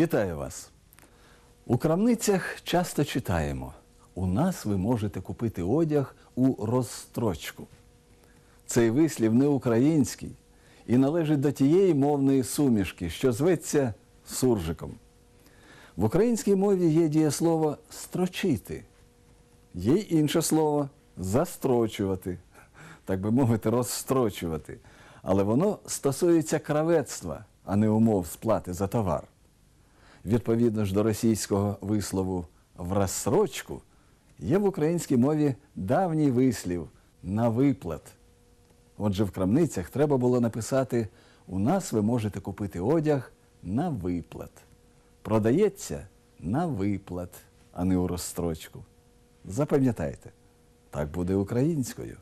Вітаю вас! У крамницях часто читаємо: у нас ви можете купити одяг у розстрочку. Цей вислів не український і належить до тієї мовної сумішки, що зветься суржиком. В українській мові є дієслово строчити, є й інше слово застрочувати, так би мовити, розстрочувати. Але воно стосується кравецтва, а не умов сплати за товар. Відповідно ж до російського вислову в розсрочку є в українській мові давній вислів на виплат. Отже, в крамницях треба було написати У нас ви можете купити одяг на виплат. Продається на виплат, а не у розстрочку. Запам'ятайте, так буде українською.